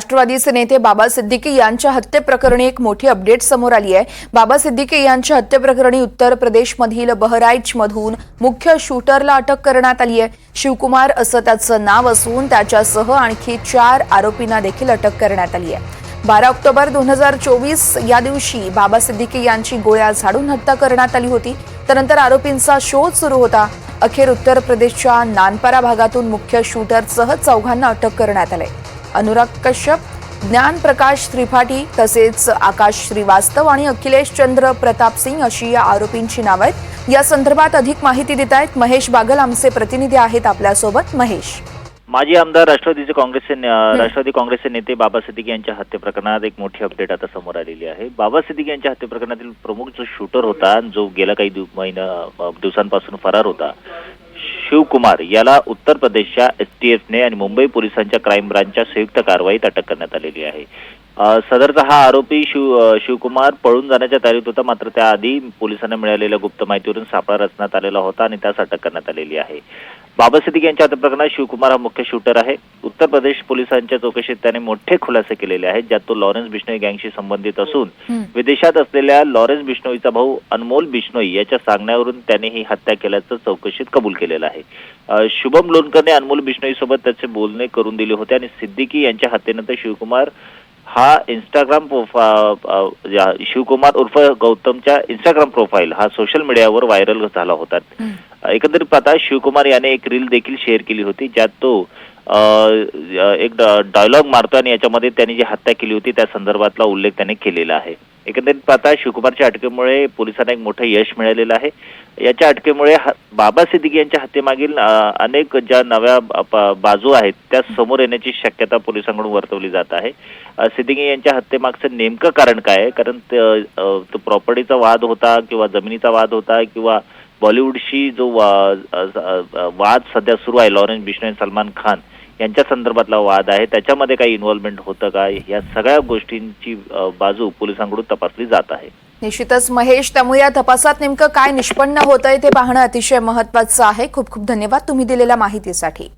राष्ट्रवादीचे नेते बाबा सिद्दीकी यांच्या हत्येप्रकरणी एक मोठी अपडेट समोर आली आहे. बाबा सिद्दीकी यांच्या हत्येप्रकरणी उत्तर प्रदेशमधील बहराईचमधून मुख्य शूटरला अटक करण्यात आली आहे. शिवकुमार असं त्याचं नाव असून त्याच्यासह आणखी चार आरोपींना देखील अटक करण्यात आली आहे. बारा ऑक्टोबर दोन हजार चोवीस या दिवशी बाबा सिद्दीकी यांची गोळ्या झाडून हत्या करण्यात आली होती. त्यानंतर आरोपींचा शोध सुरू होता. अखेर उत्तर प्रदेशच्या नानपारा भागातून मुख्य शूटरसह चौघांना अटक करण्यात आले अनुराग कश्यप ज्ञान प्रकाश त्रिपाठी तसेच आकाश श्रीवास्तव आणि अखिलेश चंद्र प्रताप सिंग अशी या आरोपींची नावं आहेत. या संदर्भात अधिक माहिती देत आहेत महेश बागल आमचे प्रतिनिधी आहेत आपल्यासोबत. महेश. माजी आमदार राष्ट्रवादीचे काँग्रेसचे राष्ट्रवादी काँग्रेसचे नेते बाबा सिद्दीकी यांच्या हत्ये प्रकरणात एक मोठी अपडेट आता समोर आलेली आहे. बाबा सिद्दीकी यांच्या हत्ये प्रकरणातील प्रमुख जो शूटर होता जो गेल्या काही दिव- महिना दिवसांपासून फरार होता शिवकुमार याला उत्तर प्रदेशच्या एसटीएफने आणि मुंबई पोलिसांच्या क्राईम ब्रांचच्या संयुक्त कारवाईत अटक करण्यात आलेली आहे. सदरचा हा आरोपी शिव शिवकुमार पळून जाण्याच्या तयारीत होता. मात्र त्याआधी पोलिसांना मिळालेल्या गुप्त माहितीवरून सापळा रचण्यात आलेला होता आणि त्यास अटक करण्यात आलेली आहे. बाबा सिद्दीकी यांच्या हत्या प्रकरणात शिवकुमार हा मुख्य शूटर आहे. उत्तर प्रदेश पोलिसांच्या चौकशीत त्याने मोठे खुलासे केलेले आहेत ज्यात तो लॉरेन्स बिश्नोई गँगशी संबंधित असून. विदेशात असलेल्या लॉरेन्स बिश्नोईचा भाऊ अनमोल बिश्नोई याच्या सांगण्यावरून त्याने ही हत्या केल्याचं चौकशीत कबूल केलेलं आहे. शुभम लोणकरने अनमोल बिश्नोई सोबत त्याचे बोलणे करून दिले होते आणि सिद्दीकी यांच्या हत्येनंतर शिवकुमार हा इंस्टाग्राम शिवकुमार उर्फ गौतमच्या इंस्टाग्राम प्रोफाईल हा सोशल मीडियावर व्हायरल झाला होता. एकंदरीत पाहता शिवकुमार याने एक रील देखील शेअर केली होती ज्यात तो एक डायलॉग मारतो आणि याच्यामध्ये त्यांनी जी हत्या केली होती त्या संदर्भातला उल्लेख त्याने केलेला आहे एकंदरीत पाहता शिवकुमारच्या अटकेमुळे पोलिसांना एक मोठं यश मिळालेलं आहे. याच्या अटकेमुळे ह- बाबा सिद्दीकी यांच्या हत्येमागील अनेक ज्या नव्या बाजू आहेत त्या समोर येण्याची शक्यता पोलिसांकडून वर्तवली जात आहे. सिद्दीकी यांच्या हत्येमागचं नेमकं कारण काय आहे? कारण तो प्रॉपर्टीचा वाद होता किंवा जमिनीचा वाद होता किंवा बॉलिवूडशी जो वाद सध्या सुरू आहे लॉरेन्स बिश्नोई सलमान खान यांच्या संदर्भातला वाद आहे त्याच्यामध्ये काही इन्व्हॉल्वमेंट होतं का? या सगळ्या गोष्टींची बाजू पोलिसांकडून तपासली जात आहे. निश्चितच महेश त्यामुळे या तपासात नेमकं काय निष्पन्न होत आहे ते पाहणं अतिशय महत्वाचं आहे. खूप खूप धन्यवाद तुम्ही दिलेल्या माहितीसाठी.